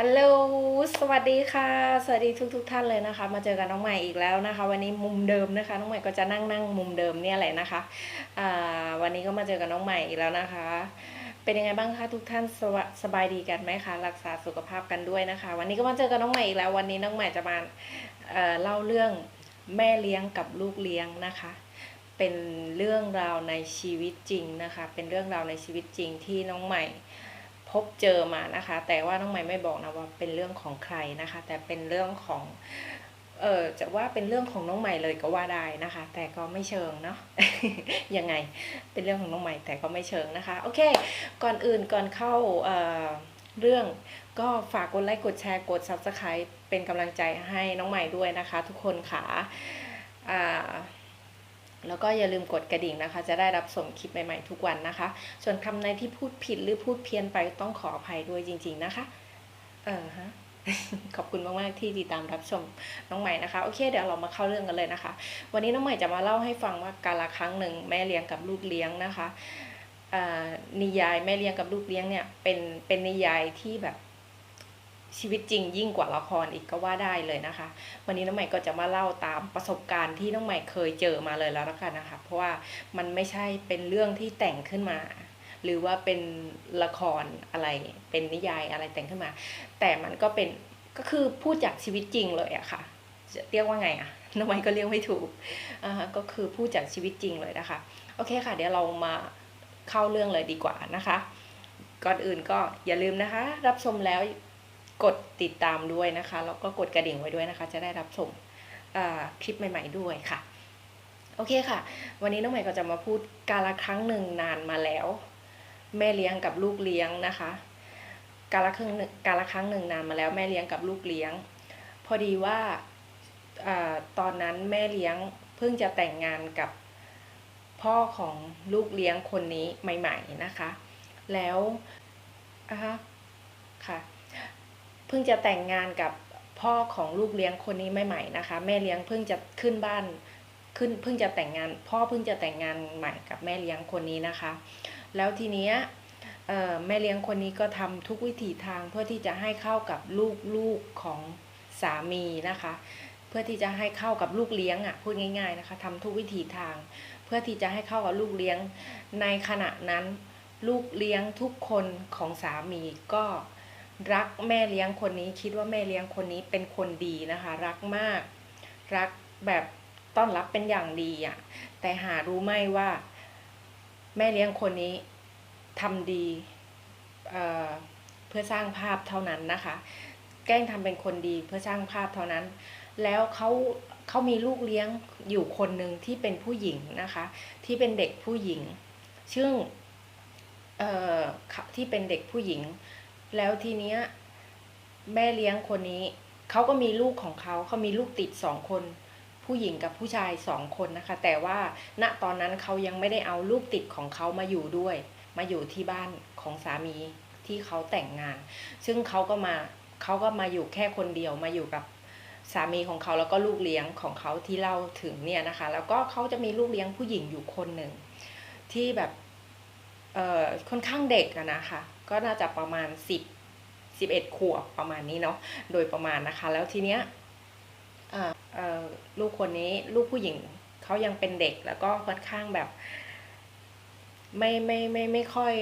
ฮัลโหล สวัสดีค่ะ สวัสดีทุกทุกๆท่านเลยนะคะ มาเจอกันน้องใหม่อีกแล้วนะคะ วันนี้มุมเดิมนะคะ น้องใหม่ก็จะนั่งนั่งมุมเดิมเนี่ยแหละนะคะวันนี้ก็มาเจอกับน้องใหม่อีกแล้วนะคะ เป็นยังไงบ้างคะทุกท่านสสบายดีกันไหมคะรักษาสุขภาพกันด้วยนะคะ วันนี้ก็มาเจอกับน้องใหม่อีกแล้ว วันนี้น้องใหม่จะมาเเล่าเรื่องแม่เลี้ยงกับลูกเลี้ยงนะคะ เป็นเรื่องราวในชีวิตจริงนะคะ เป็นเรื่องราวในชีวิตจริงที่น้องใหม่ พบเจอมานะคะ แต่ว่าน้องใหม่ไม่บอกนะว่าเป็นเรื่องของใครนะคะ แต่เป็นเรื่องของเออจะว่าเป็นเรื่องของน้องใหม่เลยก็ว่าได้นะคะ แต่ก็ไม่เชิงเนาะยังไงเป็นเรื่องของน้องใหม่แต่ก็ไม่เชิงนะคะโอเค ก่อนอื่นก่อนเข้าเเรื่องก็ฝากกดไลค์กดแชร์กด subscribe เป็นกำลังใจให้น้องใหม่ด้วยนะคะ ทุกคนค่ะอ่า แล้วก็อย่าลืมกดกระดิ่งนะคะ จะได้รับส่งคลิปใหม่ๆทุกวันนะคะ ส่วนคำในที่พูดผิดหรือพูดเพี้ยนไปต้องขออภัยด้วยจริง ๆนะคะ เออฮะขอบคุณมากๆที่ติดตามรับชมน้องใหม่นะคะ โอเคเดี๋ยวเรามาเข้าเรื่องกันเลยนะคะ วันนี้น้องใหม่จะมาเล่าให้ฟังว่าการละครั้งหนึ่งแม่เลี้ยงกับลูกเลี้ยงนะคะอ่านิยายแม่เลี้ยงกับลูกเลี้ยงเนี่ยเป็นเป็นนิยายที่แบบ ชีวิตจริงยิ่งกว่าละครอีกก็ว่าได้เลยนะคะ วันนี้น้องใหม่ก็จะมาเล่าตามประสบการณ์ที่น้องใหม่เคยเจอมาเลยแล้วละกันนะคะ เพราะว่ามันไม่ใช่เป็นเรื่องที่แต่งขึ้นมา หรือว่าเป็นละครอะไร เป็นนิยายอะไรแต่งขึ้นมา แต่มันก็เป็นก็คือพูดจากชีวิตจริงเลยอะค่ะจะเรียกว่าไงอะน้องใหม่ก็เรียกไม่ถูกอ่าก็คือพูดจากชีวิตจริงเลยนะคะ โอเคค่ะ เดี๋ยวเรามาเข้าเรื่องเลยดีกว่านะคะ ก่อนอื่นก็อย่าลืมนะคะ รับชมแล้ว กดติดตามด้วยนะคะแล้วก็กดกระดิ่งไว้ด้วยนะคะ จะได้รับชมอ่าคลิปใหม่ ๆ ด้วยค่ะ โอเคค่ะ วันนี้น้องใหม่ก็จะมาพูดกาละครั้งหนึ่งนานมาแล้ว แม่เลี้ยงกับลูกเลี้ยงนะคะ กาละครั้งหนึ่งกาละครั้งหนึ่งนานมาแล้วแม่เลี้ยงกับลูกเลี้ยง พอดีว่าอตอนนั้นแม่เลี้ยงเพิ่งจะแต่งงานกับพ่อของลูกเลี้ยงคนนี้ใหม่ ๆนะคะ แล้วอะฮะค่ะ เพิ่งจะแต่งงานกับพ่อของลูกเลี้ยงคนนี้ใหม่ๆนะคะ แม่เลี้ยงเพิ่งจะขึ้นบ้านขึ้นเพิ่งจะแต่งงาน พ่อเพิ่งจะแต่งงานใหม่กับแม่เลี้ยงคนนี้นะคะ แล้วทีเนี้ยแม่เลี้ยงคนนี้ก็ทำทุกวิถีทางเพื่อที่จะให้เข้ากับลูกๆของสามีนะคะ เพื่อที่จะให้เข้ากับลูกเลี้ยงอะพูดง่าย ๆนะคะทำทุกวิถีทาง เพื่อที่จะให้เข้ากับลูกเลี้ยงในขณะนั้น ลูกเลี้ยงทุกคนของสามีก็ รักแม่เลี้ยงคนนี้คิดว่าแม่เลี้ยงคนนี้เป็นคนดีนะคะ รักมาก รักแบบต้อนรับเป็นอย่างดีอะ แต่หารู้ไหมว่า แม่เลี้ยงคนนี้ทำดีเเพื่อสร้างภาพเท่านั้นนะคะ แกล้งทำเป็นคนดีเพื่อสร้างภาพเท่านั้น แล้วเขาเขามีลูกเลี้ยงอยู่คนหนึ่งที่เป็นผู้หญิงนะคะ ที่เป็นเด็กผู้หญิง ซึ่งเอ่อเขาที่เป็นเด็กผู้หญิง แล้วทีเนี้ยแม่เลี้ยงคนนี้เขาก็มีลูกของเขาเขามีลูกติดสองคน ผู้หญิงกับผู้ชายสองคนนะคะ แต่ว่าณตอนนั้นเขายังไม่ได้เอาลูกติดของเขามาอยู่ด้วย มาอยู่ที่บ้านของสามีที่เขาแต่งงาน ซึ่งเขาก็มาเขาก็มาอยู่แค่คนเดียวมาอยู่กับสามีของเขาแล้วก็ลูกเลี้ยงของเขาที่เล่าถึงเนี่ยนะคะ แล้วก็เขาจะมีลูกเลี้ยงผู้หญิงอยู่คนหนึ่งที่แบบเอ่อค่อนข้างเด็กอะนะคะ ก็น่าจะประมาณสิบสิบเอ็ดขวบประมาณนี้เนาะโดยประมาณนะคะ แล้วทีเนี้ยลูกคนนี้ลูกผู้หญิงเขายังเป็นเด็กแล้วก็ค่อนข้างแบบ ไม่ไม่ไม่ไม่ค่อย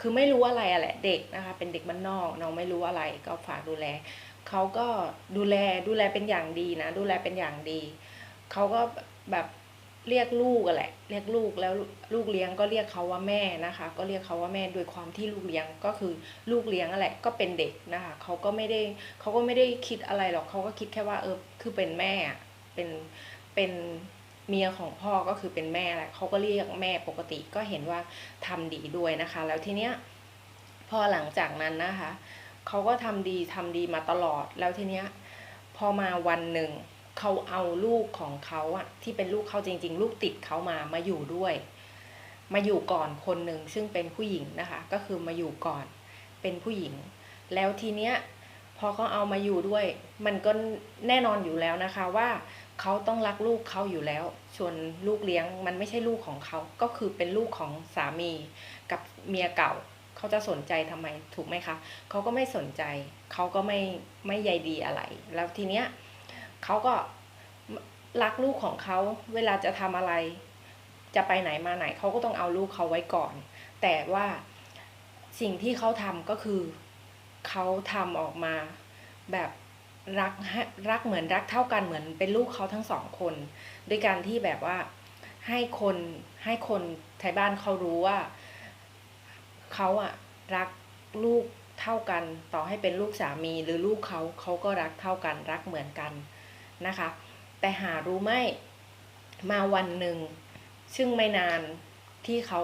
คือไม่รู้อะไรอะแหละเด็กนะคะ เป็นเด็กบ้านนอกน้องไม่รู้อะไรก็ฝากดูแลเขาก็ดูแลดูแลเป็นอย่างดีนะ ดูแลเป็นอย่างดีเขาก็แบบ เรียกลูกอะแหละ เรียกลูกแล้วลูกเลี้ยงก็เรียกเขาว่าแม่นะคะ ก็เรียกเขาว่าแม่โดยความที่ลูกเลี้ยงก็คือลูกเลี้ยงอะแหละก็เป็นเด็กนะคะเขาก็ไม่ได้เขาก็ไม่ได้คิดอะไรหรอกเขาก็คิดแค่ว่าเออคือเป็นแม่เป็นเป็นเมียของพ่อก็คือเป็นแม่แหละเขาก็เรียกแม่ปกติก็เห็นว่าทำดีด้วยนะคะ แล้วทีเนี้ยพอหลังจากนั้นนะคะเขาก็ทำดีทำดีมาตลอดแล้วทีเนี้ยพอมาวันหนึ่ง เขาเอาลูกของเขาอะที่เป็นลูกเขาจริง ๆ ลูกติดเขามามาอยู่ด้วย มาอยู่ก่อนคนหนึ่งซึ่งเป็นผู้หญิงนะคะ ก็คือมาอยู่ก่อนเป็นผู้หญิง แล้วทีเนี้ยพอเขาเอามาอยู่ด้วย มันก็แน่นอนอยู่แล้วนะคะว่าเขาต้องรักลูกเขาอยู่แล้วส่วนลูกเลี้ยงมันไม่ใช่ลูกของเขาก็คือเป็นลูกของสามีกับเมียเก่าเขาจะสนใจทำไมถูกไหมคะเขาก็ไม่สนใจเขาก็ไม่ไม่ใยดีอะไร แล้วทีเนี้ย เขาก็รักลูกของเขาเวลาจะทำอะไร จะไปไหนมาไหนเขาก็ต้องเอาลูกเขาไว้ก่อน แต่ว่าสิ่งที่เขาทำก็คือเขาทำออกมาแบบรักรักเหมือนรักเท่ากันเหมือนเป็นลูกเขาทั้งสองคนด้วยการที่แบบว่าให้คนให้คนไทยบ้านเขารู้ว่าเขาอะรักลูกเท่ากัน ต่อให้เป็นลูกสามีหรือลูกเขาเขาก็รักเท่ากันรักเหมือนกัน นะคะ แต่หารู้ไหมมาวันหนึ่ง ซึ่งไม่นานที่เขา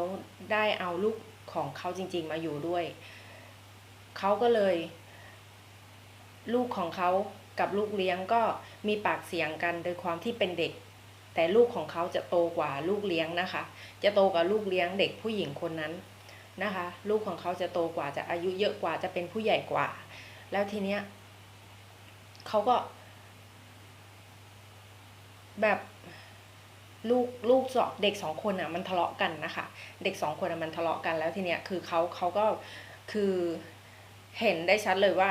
ได้เอาลูกของเขาจริง ๆ มาอยู่ด้วย เขาก็เลย ลูกของเขากับลูกเลี้ยงก็มีปากเสียงกันโดยความที่เป็นเด็ก แต่ลูกของเขาจะโตกว่าลูกเลี้ยงนะคะ จะโตกว่าลูกเลี้ยงเด็กผู้หญิงคนนั้นนะคะ ลูกของเขาจะโตกว่าจะอายุเยอะกว่าจะเป็นผู้ใหญ่กว่า แล้วทีเนี้ยเขาก็ แบบลูกลูกสองเด็กสองคนอะมันทะเลาะกันนะคะ เด็กสองคนอะมันทะเลาะกันแล้วทีเนี้ยคือเขาเขาก็คือเห็นได้ชัดเลยว่า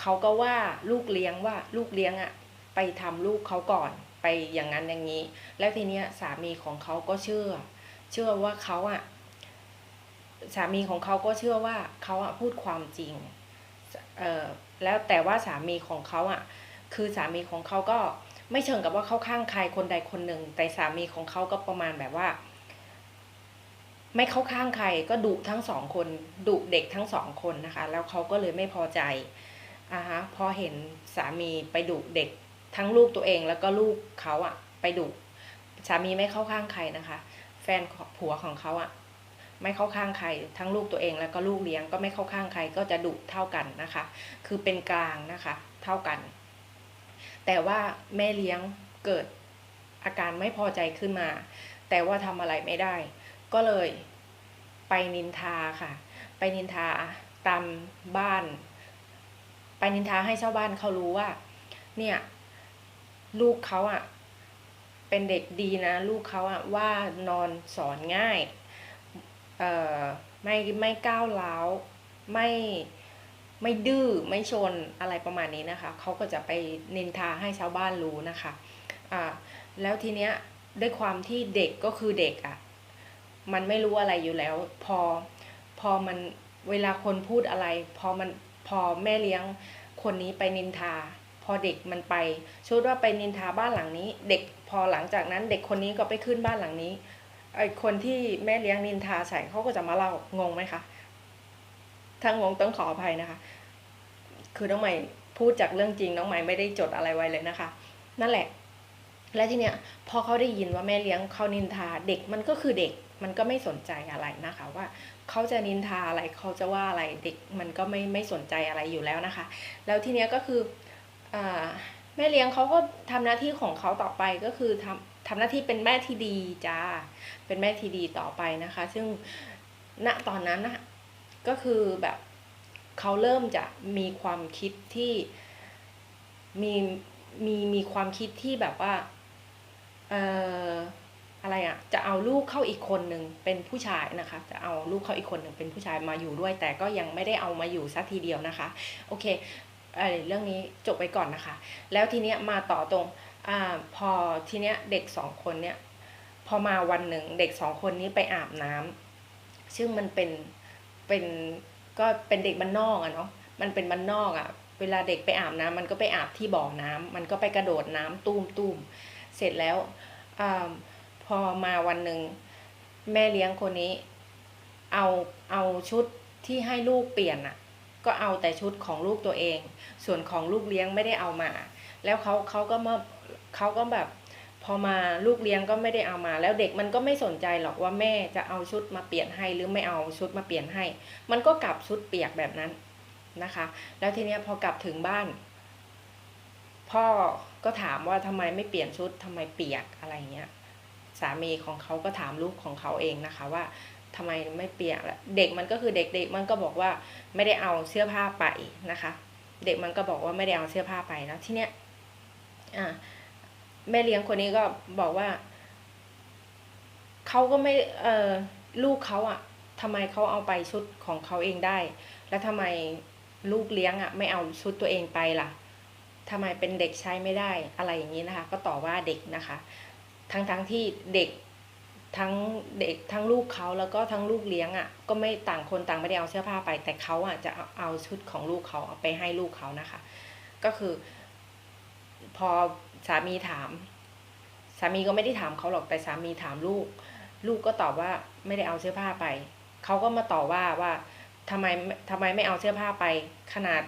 เขาก็ว่าลูกเลี้ยงว่าลูกเลี้ยงอะไปทำลูกเขาก่อนไปอย่างนั้นอย่างนี้ แล้วทีเนี้ยสามีของเขาก็เชื่อ เชื่อว่าเขาอะสามีของเขาก็เชื่อว่าเขาอะพูดความจริงเอ่อแล้วแต่ว่าสามีของเขาอะคือสามีของเขาก็ ไม่เชิงกับว่าเข้าข้างใครคนใดคนหนึ่ง แต่สามีของเขาก็ประมาณแบบว่า ไม่เข้าข้างใครก็ดุทั้งสองคนดุเด็กทั้งสองคนนะคะ แล้วเขาก็เลยไม่พอใจอ่าฮะพอเห็นสามีไปดุเด็กทั้งลูกตัวเองแล้วก็ลูกเขาอะไปดุสามีไม่เข้าข้างใครนะคะ แฟนผัวของเขาอะไม่เข้าข้างใคร ทั้งลูกตัวเองแล้วก็ลูกเลี้ยงก็ไม่เข้าข้างใครก็จะดุเท่ากันนะคะ คือเป็นกลางนะคะ เท่ากัน แต่ว่าแม่เลี้ยงเกิดอาการไม่พอใจขึ้นมา แต่ว่าทำอะไรไม่ได้ ก็เลยไปนินทาค่ะ ไปนินทาตามบ้าน ไปนินทาให้ชาวบ้านเขารู้ว่า เนี่ยลูกเขาอะเป็นเด็กดีนะ ลูกเขาอะว่านอนสอนง่าย เอ่อไม่ไม่ก้าวร้าวไม่ ไม่ดื้อไม่ชนอะไรประมาณนี้นะคะเขาก็จะไปนินทาให้ชาวบ้านรู้นะคะอ่าแล้วทีเนี้ยด้วยความที่เด็กก็คือเด็กอะ่ะมันไม่รู้อะไรอยู่แล้ว พอพอมันเวลาคนพูดอะไร พอมันพอแม่เลี้ยงคนนี้ไปนินทา พอเด็กมันไปชุดว่าไปนินทาบ้านหลังนี้ เด็กพอหลังจากนั้น เด็กคนนี้ก็ไปขึ้นบ้านหลังนี้ไอคนที่แม่เลี้ยงนินทาใส่เขาก็จะมาเล่างงไหมคะ ถ้างงต้องขออภัยนะคะ คือน้องใหม่พูดจากเรื่องจริงน้องใหม่ไม่ได้จดอะไรไว้เลยนะคะ นั่นแหละ และทีเนี้ยพอเขาได้ยินว่าแม่เลี้ยงเขานินทาเด็กมันก็คือเด็กมันก็ไม่สนใจอะไรนะคะ ว่าเขาจะนินทาอะไรเขาจะว่าอะไรเด็กมันก็ไม่ไม่สนใจอะไรอยู่แล้วนะคะ แล้วทีเนี้ยก็คืออแม่เลี้ยงเขาก็ทำหน้าที่ของเขาต่อไปก็คือทำทำหน้าที่เป็นแม่ที่ดีจ้าเป็นแม่ที่ดีต่อไปนะคะ ซึ่งณตอนนั้นนะ ก็คือแบบเขาเริ่มจะมีความคิดที่มีมีมีความคิดที่แบบว่าเอ่ออะไรอะจะเอาลูกเข้าอีกคนหนึ่งเป็นผู้ชายนะคะ จะเอาลูกเข้าอีกคนหนึ่งเป็นผู้ชายมาอยู่ด้วย แต่ก็ยังไม่ได้เอามาอยู่สักทีเดียวนะคะ โอเคเออเรื่องนี้จบไปก่อนนะคะ แล้วทีเนี้ยมาต่อตรงอ่าพอทีเนี้ยเด็กสองคนเนี้ยพอมาวันหนึ่งเด็กสองคนนี้ไปอาบน้ำซึ่งมันเป็น เป็นก็เป็นเด็กบ้านนอกอะเนาะมันเป็นบ้านนอกอะเวลาเด็กไปอาบน้ำมันก็ไปอาบที่บ่อน้ำมันก็ไปกระโดดน้ำตุ้มตุ้มเสร็จแล้วอพอมาวันหนึ่งแม่เลี้ยงคนนี้ เอาเอาชุดที่ให้ลูกเปลี่ยนอะก็เอาแต่ชุดของลูกตัวเอง ส่วนของลูกเลี้ยงไม่ได้เอามา แล้วเขาเขาก็มาเขาก็แบบ พอมาลูกเลี้ยงก็ไม่ได้เอามา แล้วเด็กมันก็ไม่สนใจหรอกว่าแม่จะเอาชุดมาเปลี่ยนให้หรือไม่เอาชุดมาเปลี่ยนให้ มันก็กลับชุดเปียกแบบนั้นนะคะ แล้วทีเนี้ยพอกลับถึงบ้าน พ่อก็ถามว่าทำไมไม่เปลี่ยนชุดทำไมเปียกอะไรเงี้ยสามีของเขาก็ถามลูกของเขาเองนะคะว่าทำไมไม่เปียกเด็กมันก็คือเด็กเด็กมันก็บอกว่าไม่ได้เอาเสื้อผ้าไปนะคะ เด็กมันก็บอกว่าไม่ได้เอาเสื้อผ้าไปแล้วทีเนี้ยอ่า แม่เลี้ยงคนนี้ก็บอกว่าเขาก็ไม่เออลูกเขาอะ่ะทำไมเขาเอาไปชุดของเขาเองได้ แล้วทำไมลูกเลี้ยงอะไม่เอาชุดตัวเองไปล่ะทำไมเป็นเด็กใช้ไม่ได้อะไรอย่างนี้นะคะ ก็ต่อว่าเด็กนะคะ ทั้งทั้งที่เด็กทั้งเด็กทั้งลูกเขาแล้วก็ทั้งลูกเลี้ยงอะก็ไม่ต่างคนต่างไม่ได้เอาเสื้อผ้าไป แต่เขาอะจะเอาเอาชุดของลูกเขาเอาไปให้ลูกเขานะคะ ก็คือ พอ สามีถาม สามีก็ไม่ได้ถามเขาหรอกแต่สามีถามลูก ลูกก็ตอบว่าไม่ได้เอาเสื้อผ้าไป เขาก็มาต่อว่าว่าทำไมทำไมไม่เอาเสื้อผ้าไปขนาด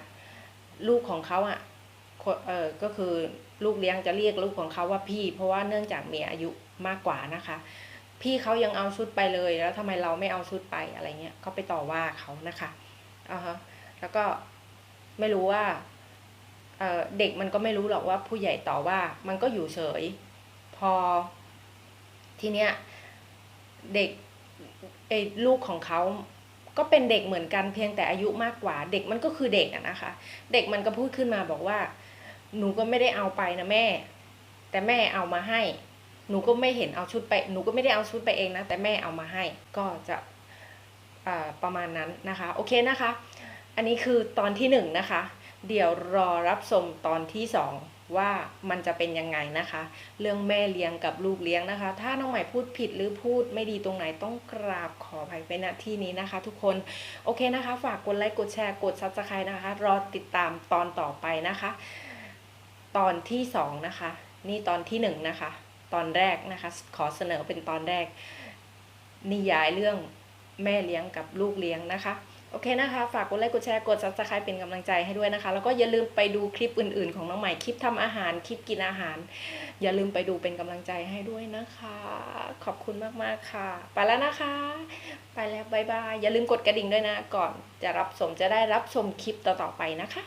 ลูกของเขาอะเออก็คือลูกเลี้ยงจะเรียกลูกของเขาว่าพี่ เพราะว่าเนื่องจากมีอายุมากกว่านะคะ พี่เขายังเอาชุดไปเลย แล้วทำไมเราไม่เอาชุดไปอะไรเงี้ยก็ไปต่อว่าเขานะคะอ่าฮะแล้วก็ไม่รู้ว่า เเด็กมันก็ไม่รู้หรอกว่าผู้ใหญ่ต่อว่า มันก็อยู่เฉย พอทีเนี้ยเด็กไอ้ลูกของเขาก็เป็นเด็กเหมือนกันเพียงแต่อายุมากกว่า เด็กมันก็คือเด็กอะนะคะ เด็กมันก็พูดขึ้นมาบอกว่า หนูก็ไม่ได้เอาไปนะแม่ แต่แม่เอามาให้ หนูก็ไม่เห็นเอาชุดไป หนูก็ไม่ได้เอาชุดไปเองนะแต่แม่เอามาให้ ก็จะประมาณนั้นนะคะ โอเคนะคะ อันนี้คือตอนที่หนึ่งนะคะ เดี๋ยวรอรับชมตอนที่สองว่ามันจะเป็นยังไงนะคะ เรื่องแม่เลี้ยงกับลูกเลี้ยงนะคะ ถ้าน้องใหม่พูดผิดหรือพูดไม่ดีตรงไหนต้องกราบขออภัยไปณที่นี้นะคะ ทุกคนโอเคนะคะ ฝากกดไลค์กดแชร์กดซับสไครต์นะคะ รอติดตามตอนต่อไปนะคะ ตอนที่สองนะคะ นี่ตอนที่หนึ่งนะคะ ตอนแรกนะคะ ขอเสนอเป็นตอนแรกนิยายเรื่อง แม่เลี้ยงกับลูกเลี้ยงนะคะ โอเคนะคะ ฝากกดไลค์กดแชร์กด subscribe เป็นกำลังใจให้ด้วยนะคะ แล้วก็อย่าลืมไปดูคลิปอื่น ๆ ของน้องใหม่คลิปทำอาหารคลิปกินอาหาร อย่าลืมไปดูเป็นกำลังใจให้ด้วยนะคะ ขอบคุณมากๆค่ะ ไปแล้วนะคะ ไปแล้วบายบายอย่าลืมกดกระดิ่งด้วยนะ ก่อนจะรับชมจะได้รับชมคลิปต่อๆไปนะคะ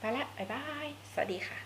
ไปแล้วบายบายสวัสดีค่ะ